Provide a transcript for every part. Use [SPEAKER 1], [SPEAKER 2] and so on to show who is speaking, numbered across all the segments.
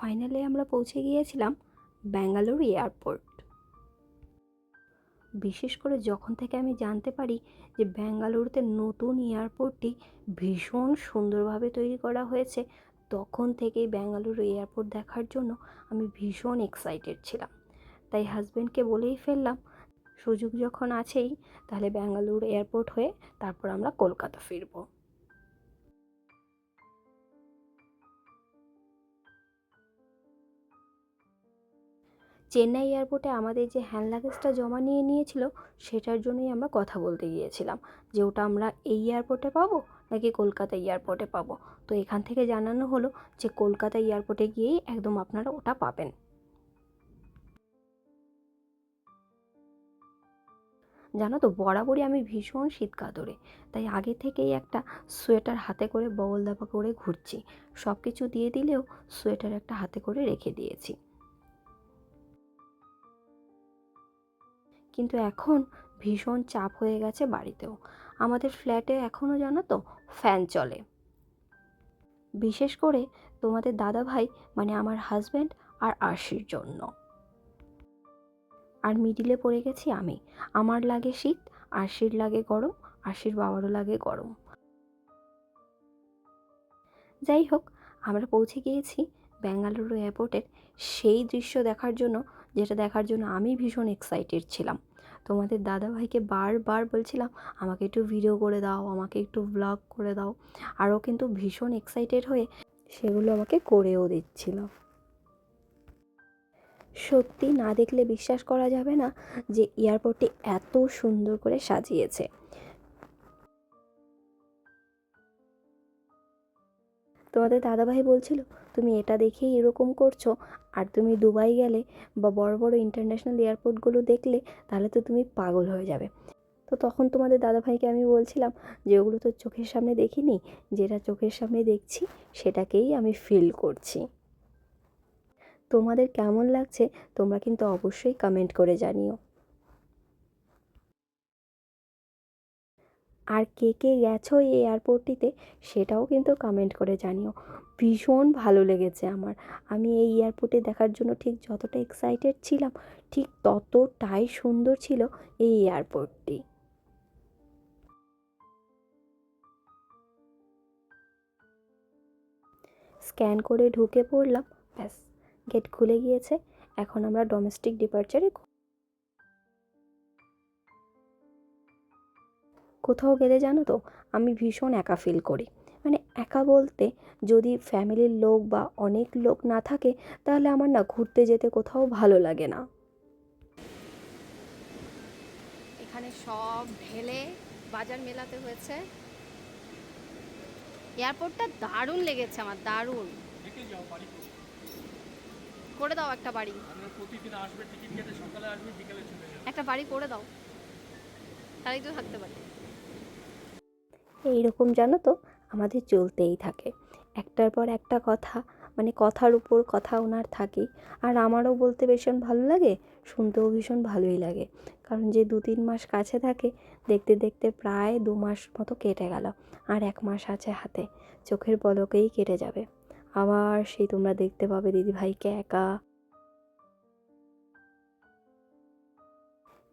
[SPEAKER 1] Finally আমরা পৌঁছে গিয়েছিলাম ব্যাঙ্গালোর এয়ারপোর্ট। বিশেষ করে যখন থেকে আমি জানতে পারি যে ব্যাঙ্গালুরুতে নতুন এয়ারপোর্টটি ভীষণ সুন্দরভাবে তৈরি করা হয়েছে, তখন থেকেই ব্যাঙ্গালুরু এয়ারপোর্ট দেখার জন্য আমি ভীষণ এক্সাইটেড ছিলাম। তাই হাজব্যান্ডকে বলেই ফেললাম, সুযোগ যখন আছেই, তাহলে ব্যাঙ্গালুরু এয়ারপোর্ট হয়ে তারপর আমরা কলকাতা ফিরবো। চেন্নাই এয়ারপোর্টে আমাদের যে হ্যান্ড লাগেজটা জমা নিয়ে নিয়েছিল, সেটার জন্যই আমরা কথা বলতে গিয়েছিলাম যে ওটা আমরা এই এয়ারপোর্টে পাবো নাকি কলকাতা এয়ারপোর্টে পাবো। তো এখান থেকে জানানো হলো যে কলকাতা এয়ারপোর্টে গিয়েই একদম আপনারা ওটা পাবেন। জানো তো, বরাবরই আমি ভীষণ শীত কাতরে তাই আগে থেকেই একটা সোয়েটার হাতে করে বগল দাপা করে ঘুরছি। সব কিছু দিয়ে দিলেও সোয়েটার একটা হাতে করে রেখে দিয়েছি। কিন্তু এখন ভীষণ চাপ হয়ে গেছে বাড়িতেও। আমাদের ফ্ল্যাটে এখনও জানো তো ফ্যান চলে। বিশেষ করে তোমাদের দাদা ভাই মানে আমার হাজব্যান্ড আর আরশির জন্য। আর মিডিলে পড়ে গেছি আমি। আমার লাগে শীত, আরশির লাগে গরম, আরশির বাবারও লাগে গরম। যাই হোক, আমরা পৌঁছে গিয়েছি বেঙ্গালুরু এয়ারপোর্টের সেই দৃশ্য দেখার জন্য যেটা দেখার জন্য আমি ভীষণ এক্সাইটেড ছিলাম। তোমাদের দাদাভাইকে বারবার বলছিলাম, আমাকে একটু ভিডিও করে দাও, আমাকে একটু ব্লগ করে দাও। আরও কিন্তু ভীষণ এক্সাইটেড হয়ে সেগুলো আমাকে করেও দিচ্ছিল। সত্যি না দেখলে বিশ্বাস করা যাবে না যে এয়ারপোর্টটি এত সুন্দর করে সাজিয়েছে। তোমাদের দাদাভাই বলছিল তুমি এটা দেখেই এরকম করছ? আর তুমি দুবাই গেলে বা বড় বড় ইন্টারন্যাশনাল এয়ারপোর্টগুলো দেখলে তাহলে তো তুমি পাগল হয়ে যাবে। তো তখন তোমাদের দাদাভাইকে আমি বলছিলাম যে, ওগুলো তো চোখের সামনে দেখিনি, যেটা চোখের সামনে দেখছি সেটাকেই আমি ফিল করছি। তোমাদের কেমন লাগছে তোমরা কিন্তু অবশ্যই কমেন্ট করে জানিও। আর কে কে গেছো এই এয়ারপোর্টটিতে সেটাও কিন্তু কমেন্ট করে জানিও। ভীষণ ভালো লেগেছে আমার। আমি এই এয়ারপোর্টে দেখার জন্য ঠিক যতটা এক্সাইটেড ছিলাম, ঠিক ততটাই সুন্দর ছিল এই এয়ারপোর্টটি স্ক্যান করে ঢুকে পড়লাম, ব্যাস গেট খুলে গিয়েছে। এখন আমরা ডোমেস্টিক ডিপার্চারে কোথাও গেলে জানো তো আমি ভীষণ একা ফিল করি। মানে একা বলতে যদি ফ্যামিলির লোক বা অনেক লোক না থাকে তাহলে আমার না ঘুরতে যেতে কোথাও ভালো লাগে না।
[SPEAKER 2] এখানে সব ঢেলে বাজার মেলাতে হয়েছে। এয়ারপোর্টটা দারুণ লেগেছে আমার দারুণ।
[SPEAKER 3] দেখে যাও বাড়ি করে।
[SPEAKER 2] করে দাও একটা বাড়ি।
[SPEAKER 3] প্রতিদিন আসবে টিকিট কেটে সকালে আসবে বিকেলে চলে যাবে।
[SPEAKER 2] একটা বাড়ি করে দাও। তাহলেই তো থাকতে পারি।
[SPEAKER 1] এইরকম জানো তো, আমাদের চলতেই থাকে। একটার পর একটা কথা মানে কথার উপর কথা ওনার থাকেই আর আমারও বলতে ভীষণ ভালো লাগে, শুনতেও ভীষণ ভালোই লাগে। কারণ যে দু তিন মাস কাছে থাকে, দেখতে দেখতে প্রায় দু মাস মতো কেটে গেল। আর এক মাস আছে হাতে, চোখের পলকেই কেটে যাবে। আবার সেই তোমরা দেখতে পাবে দিদিভাইকে একা।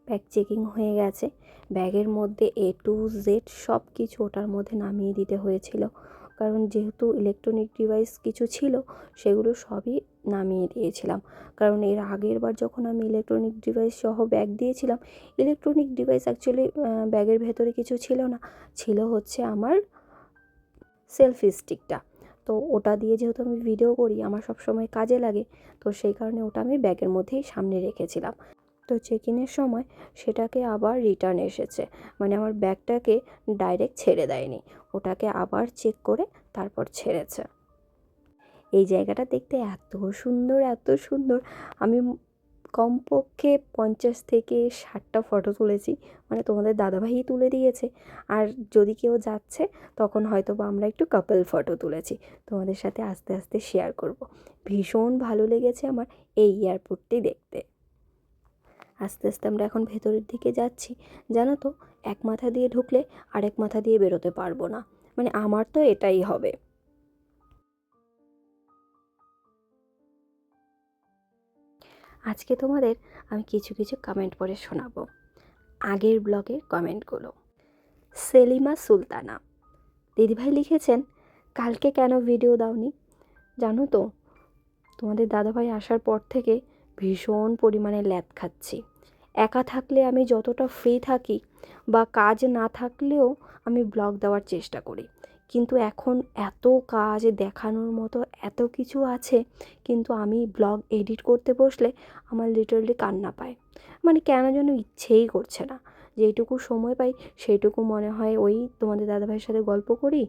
[SPEAKER 1] ব্যাগ চেকিং হয়ে গেছে। ব্যাগের মধ্যে এ টু জেড সব কিছু ওটার মধ্যে নামিয়ে দিতে হয়েছিল। কারণ যেহেতু ইলেকট্রনিক ডিভাইস কিছু ছিল, সেগুলো সবই নামিয়ে দিয়েছিলাম। কারণ এর আগের বার যখন আমি ইলেকট্রনিক ডিভাইস সহ ব্যাগ দিয়েছিলাম ইলেকট্রনিক ডিভাইস অ্যাকচুয়ালি ব্যাগের ভেতরে কিছু ছিল না। ছিল হচ্ছে আমার সেলফি স্টিকটা তো ওটা দিয়ে যেহেতু আমি ভিডিও করি, আমার সব সময় কাজে লাগে, তো সেই কারণে ওটা আমি ব্যাগের মধ্যেই সামনে রেখেছিলাম। তো চেক ইনের সময় সেটাকে আবার রিটার্ন এসেছে। মানে আমার ব্যাগটাকে ডাইরেক্ট ছেড়ে দেয়নি। ওটাকে আবার চেক করে তারপর ছেড়েছে। এই জায়গাটা দেখতে এত সুন্দর এত সুন্দর। আমি কমপক্ষে পঞ্চাশ থেকে ষাটটা ফটো তুলেছি। মানে তোমাদের দাদাভাই তুলে দিয়েছে। আর যদি কেউ যাচ্ছে, তখন হয়তো বা আমরা একটু কাপল ফটো তুলেছি। তোমাদের সাথে আস্তে আস্তে শেয়ার করব। ভীষণ ভালো লেগেছে আমার এই এয়ারপোর্টটি দেখতে। আস্তে আস্তে আমরা এখন ভেতরের দিকে যাচ্ছি। জানো তো, এক মাথা দিয়ে ঢুকলে আরেক মাথা দিয়ে বেরোতে পারব না। মানে আমার তো এটাই হবে। আজকে তোমাদের আমি কিছু কিছু কমেন্ট পড়ে শোনাবো। আগের ব্লগের কমেন্টগুলো সেলিমা সুলতানা। দিদিভাই লিখেছেন, কালকে কেন ভিডিও দাওনি? জানো তো, তোমাদের দাদাভাই আসার পর থেকে ভীষণ পরিমাণে ল্যাদ খাচ্ছি। একা থাকলে আমি যতটা ফ্রি থাকি বা কাজ না থাকলেও আমি ব্লগ দেওয়ার চেষ্টা করি। কিন্তু এখন এত কাজ দেখানোর মতো এত কিছু আছে, কিন্তু আমি ব্লগ এডিট করতে বসলে আমার লিটারলি কান্না পায়। মানে কেন যেন ইচ্ছেই করছে না। যেইটুকু সময় পাই সেইটুকু মনে হয় ওই তোমাদের দাদাভাইয়ের সাথে গল্প করি।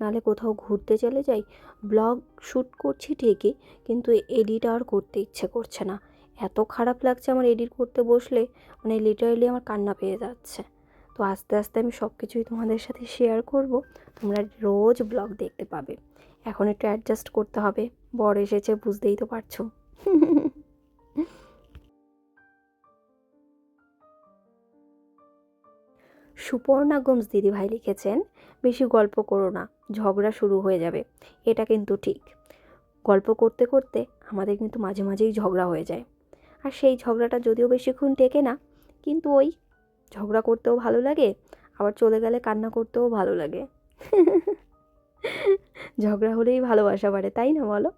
[SPEAKER 1] নালে কোথাও ঘুরতে চলে যাই। ব্লগ শ্যুট করছি ঠিকই, কিন্তু এডিট আর করতে ইচ্ছে করছে না। এত খারাপ লাগছে আমার এডিট করতে বসলে মানে লিটারালি আমার কান্না পেয়ে যাচ্ছে। তো আস্তে আস্তে আমি সব কিছুই তোমাদের সাথে শেয়ার করব। তোমরা রোজ ব্লগ দেখতে পাবে। এখন একটু অ্যাডজাস্ট করতে হবে। বর এসেছে, বুঝতেই তো পারছ। সুপর্ণা গোমস দিদিভাই লিখেছেন, বেশি গল্প করো না। ঝগড়া শুরু হয়ে যাবে, এটা কিন্তু ঠিক। গল্প করতে করতে আমাদের কিন্তু মাঝে মাঝেই ঝগড়া হয়ে যায়। আর সেই ঝগড়াটা যদিও বেশিক্ষণ টেকে না, কিন্তু ওই ঝগড়া করতেও ভালো লাগে, আবার চলে গেলে কান্না করতেও ভালো লাগে। ঝগড়া হলেই ভালোবাসা বাড়ে, তাই না বলো?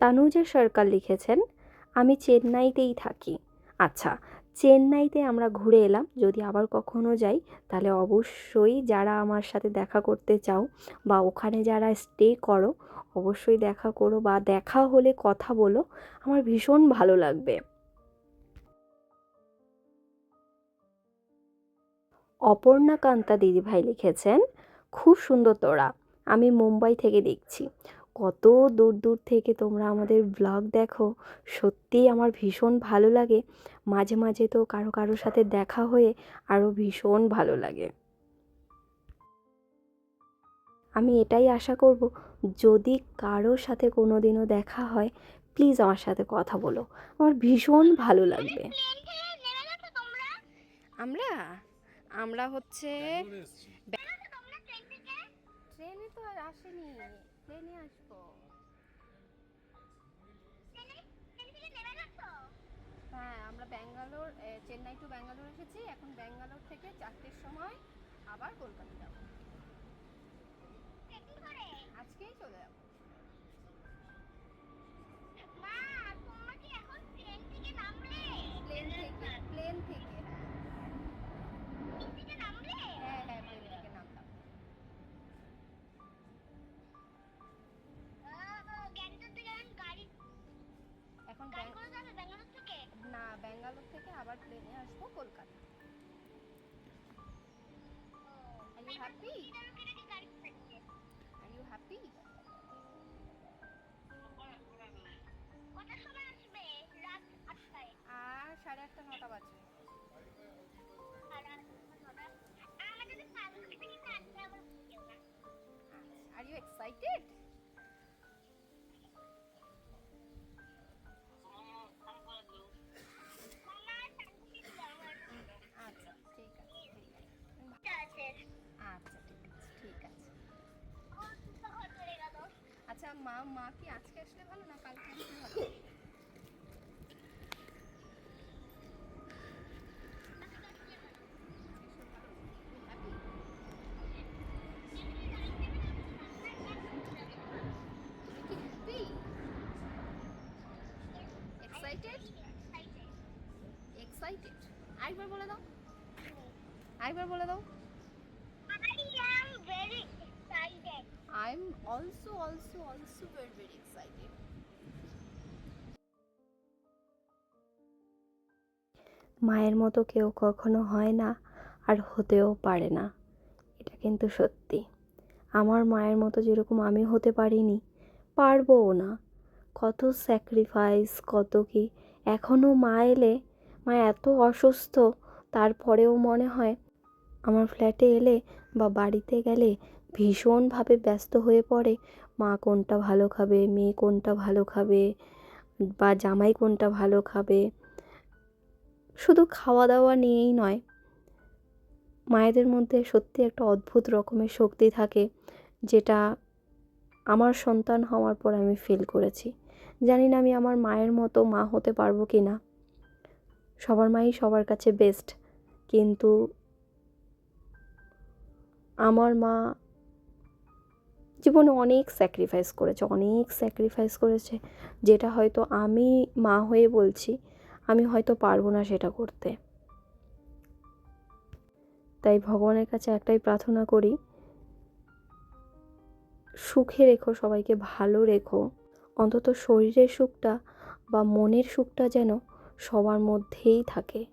[SPEAKER 1] তানুজা সরকার লিখেছেন, আমি চেন্নাইতেই থাকি। আচ্ছা চেন্নাইতে আমরা ঘুরে এলাম। যদি আবার কখনো যাই, তাহলে অবশ্যই যারা আমার সাথে দেখা করতে চাও বা ওখানে যারা স্টে করো, অবশ্যই দেখা করো বা দেখা হলে কথা বলো। আমার ভীষণ ভালো লাগবে। অপর্ণাকান্তা দিদিভাই লিখেছেন, খুব সুন্দর তোরা। আমি মুম্বাই থেকে দেখছি। কত দূর দূর থেকে তোমরা আমাদের ব্লগ দেখো। সত্যিই আমার ভীষণ ভালো লাগে। মাঝে মাঝে তো কারও কারোর সাথে দেখা হয়ে আরও ভীষণ ভালো লাগে। আমি এটাই আশা করব যদি কারোর সাথে কোনো দিনও দেখা হয় প্লিজ আমার সাথে কথা বলো। আমার ভীষণ ভালো লাগবে।
[SPEAKER 2] আমরা? আমরা হচ্ছে ট্রেনে তো আর আসেনি। প্লেনে আসব। হ্যাঁ আমরা ব্যাঙ্গালোর চেন্নাই টু ব্যাঙ্গালোর এসেছি। এখন ব্যাঙ্গালোর থেকে চারটের সময় আবার কলকাতা যাব। আজকেই চলে যাব। আর ইউ এক্সাইটেড আচ্ছা ঠিক আছে আচ্ছা ঠিক আছে ঠিক আছে। আচ্ছা মা মা কি আজকে আসলে ভালো না কালকে আসলে ভালো এক্সাইটেড এক্সাইটেড আরেকবার বলে দাও। আরেকবার বলে দাও। I am also also also very very excited
[SPEAKER 1] মায়ের মতো কেউ কখনো হয় না আর হতেও পারে না। এটা কিন্তু সত্যি। আমার মায়ের মতো যেরকম আমি হতে পারিনি পারবও না। কত স্যাক্রিফাইস কত কি। এখনও মা এলে মা এত অসুস্থ। তারপরেও মনে হয় আমার ফ্ল্যাটে এলে বা বাড়িতে গেলে ভীষণভাবে ব্যস্ত হয়ে পড়ে। মা কোনটা ভালো খাবে, মেয়ে কোনটা ভালো খাবে বা জামাই কোনটা ভালো খাবে। শুধু খাওয়া দাওয়া নিয়েই নয়, মায়েদের মধ্যে সত্যি একটা অদ্ভুত রকমের শক্তি থাকে, যেটা আমার সন্তান হওয়ার পর আমি ফিল করেছি। জানি না আমি আমার মায়ের মতো মা হতে পারব কি না সবার মাই সবার কাছে বেস্ট কিন্তু আমার মা জীবনে অনেক স্যাক্রিফাইস করেছে, অনেক স্যাক্রিফাইস করেছে, যেটা হয়তো আমি মা হয়ে বলছি, আমি হয়তো পারব না সেটা করতে। তাই ভগবানের কাছে একটাই প্রার্থনা করি, সুখে রেখো, সবাইকে ভালো রেখো। অন্তত শরীরের সুখটা বা মনের সুখটা যেন সবার মধ্যেই থাকে।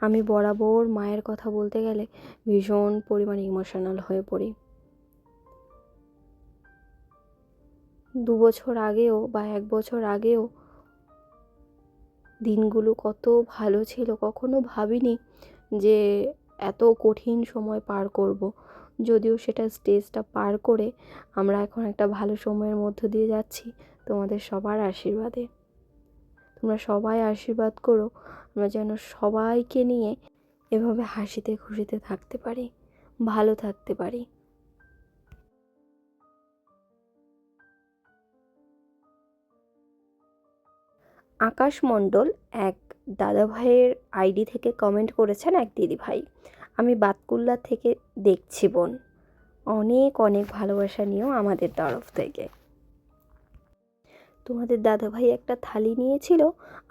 [SPEAKER 1] আমি বরাবর মায়ের কথা বলতে গেলে ভীষণ পরিমাণে ইমোশনাল হয়ে পড়ি। দু বছর আগেও বা এক বছর আগেও দিনগুলো কত ভালো ছিল, কখনো ভাবিনি যে এত কঠিন সময় পার করব। যদিও সেটা স্টেজটা পার করে আমরা এখন একটা ভালো সময়ের মধ্য দিয়ে যাচ্ছি। তোমাদের সবার আশীর্বাদে। তোমরা সবাই আশীর্বাদ করো, আমরা যেন সবাইকে নিয়ে এভাবে হাসিতে খুশিতে থাকতে পারি, ভালো থাকতে পারি। আকাশ মণ্ডল এক দাদা ভাইয়ের আইডি থেকে কমেন্ট করেছেন এক দিদি ভাই আমি বাতকুল্লা থেকে দেখছি বোন। অনেক অনেক ভালোবাসা নিয়েও আমাদের তরফ থেকে। তোমাদের দাদাভাই একটা থালি নিয়েছিল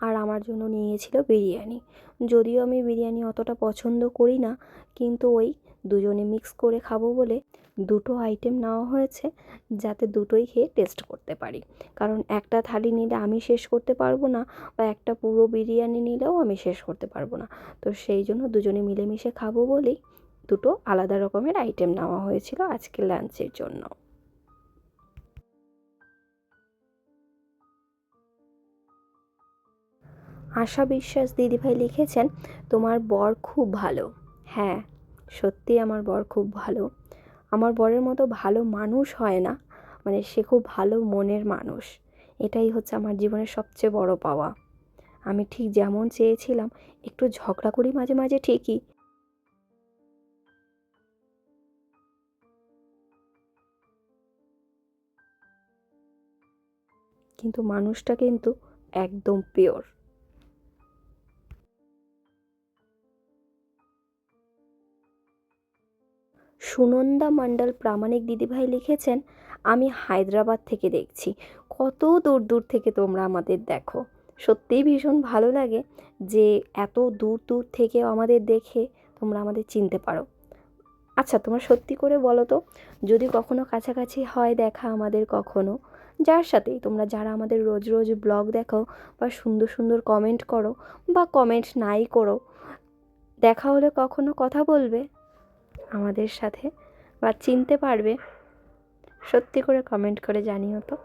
[SPEAKER 1] আর আমার জন্য নিয়েছিল বিরিয়ানি। যদিও আমি বিরিয়ানি অতটা পছন্দ করি না, কিন্তু ওই দুজনে মিক্স করে খাব বলে দুটো আইটেম নেওয়া হয়েছে যাতে দুটোই খেয়ে টেস্ট করতে পারি। কারণ একটা থালি নিলে আমি শেষ করতে পারব না বা একটা পুরো বিরিয়ানি নিলেও আমি শেষ করতে পারব না। তো সেই জন্য দুজনে মিলেমিশে খাব বলেই দুটো আলাদা রকমের আইটেম নেওয়া হয়েছিল আজকে লাঞ্চের জন্য। আশা বিশ্বাস দিদিভাই লিখেছেন, তোমার বর খুব ভালো। হ্যাঁ সত্যি আমার বর খুব ভালো। আমার বরের মতো ভালো মানুষ হয় না। মানে সে খুব ভালো মনের মানুষ। এটাই হচ্ছে আমার জীবনের সবচেয়ে বড় পাওয়া। আমি ঠিক যেমন চেয়েছিলাম, একটু ঝগড়া করি মাঝে মাঝে ঠিকই। কিন্তু মানুষটা কিন্তু একদম পিওর সুনন্দা মণ্ডল প্রামাণিক দিদিভাই লিখেছেন, আমি হায়দ্রাবাদ থেকে দেখছি। কত দূর দূর থেকে তোমরা আমাদের দেখো। সত্যিই ভীষণ ভালো লাগে যে এত দূর দূর থেকেও আমাদের দেখে তোমরা আমাদের চিনতে পারো। আচ্ছা তোমরা সত্যি করে বলো তো, যদি কখনো কাছাকাছি হয় দেখা আমাদের কখনো? যার সাথেই তোমরা যারা আমাদের রোজ রোজ ব্লগ দেখো বা সুন্দর সুন্দর কমেন্ট করো বা কমেন্ট নাই করো, দেখা হলে কখনো কথা বলবে? আমাদের সাথে বা চিনতে পারবে সত্যি করে কমেন্ট করে জানিও তো।